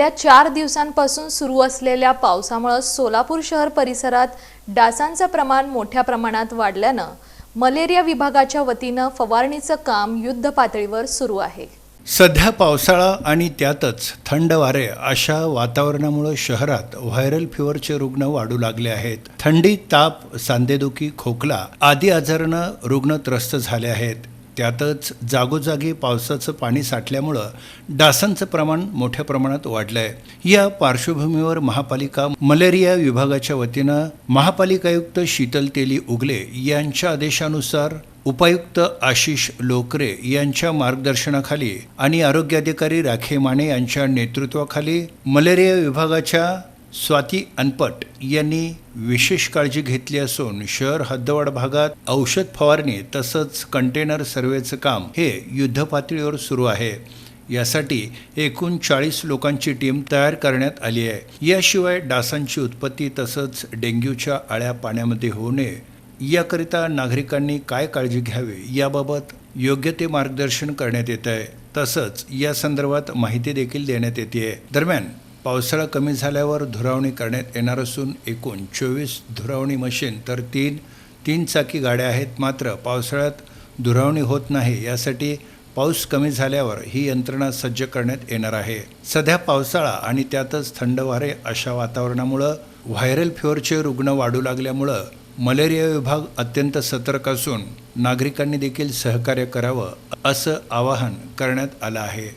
गेल्या चार दिवसांपासून सुरू असलेल्या पावसामुळे सोलापूर शहर परिसरात डासांचं प्रमाण मोठ्या प्रमाणात वाढल्यानं मलेरिया विभागाच्या वतीनं फवारणीचं काम युद्ध पातळीवर सुरू आहे. सध्या पावसाळा आणि त्यातच थंड वारे अशा वातावरणामुळे शहरात व्हायरल फिवरचे रुग्ण वाढू लागले आहेत. थंडी ताप सांधेदुखी खोकला आदी आजारानं रुग्ण त्रस्त झाले आहेत. त्यातच जागोजागी पावसाचं पाणी साठल्यामुळं डासांचं प्रमाण मोठ्या प्रमाणात वाढलं आहे या पार्श्वभूमीवर महापालिका मलेरिया विभागाच्या वतीनं महापालिका आयुक्त शीतल तेली उगले यांच्या आदेशानुसार उपायुक्त आशिष लोकरे यांच्या मार्गदर्शनाखाली आणि आरोग्य अधिकारी राखे माने यांच्या नेतृत्वाखाली मलेरिया विभागाच्या स्वाती अनपट यांनी विशेष काळजी घेतली असून शहर हद्दवाड भागात औषध फवारणी तसंच कंटेनर सर्वेचं काम हे युद्धपातळीवर सुरू आहे. यासाठी एकूण चाळीस लोकांची टीम तयार करण्यात आली आहे. याशिवाय डासांची उत्पत्ती तसंच डेंग्यूच्या आळ्या पाण्यामध्ये होऊ नये. याकरिता नागरिकांनी काय काळजी घ्यावी याबाबत योग्य ते मार्गदर्शन करण्यात येत आहे. तसंच या संदर्भात माहिती देखील देण्यात येते दरम्यान पावसाळा कमी झाल्यावर धुरावणी करण्यात येणार असून एकूण चोवीस धुरावणी मशीन तर तीन तीन चाकी गाड्या आहेत. मात्र पावसाळ्यात धुरावणी होत नाही. यासाठी पाऊस कमी झाल्यावर ही यंत्रणा सज्ज करण्यात येणार आहे. सध्या पावसाळा आणि त्यातच थंड वारे अशा वातावरणामुळं व्हायरल फिवरचे रुग्ण वाढू लागल्यामुळं मलेरिया विभाग अत्यंत सतर्क असून नागरिकांनी देखील सहकार्य करावं असं आवाहन करण्यात आलं आहे.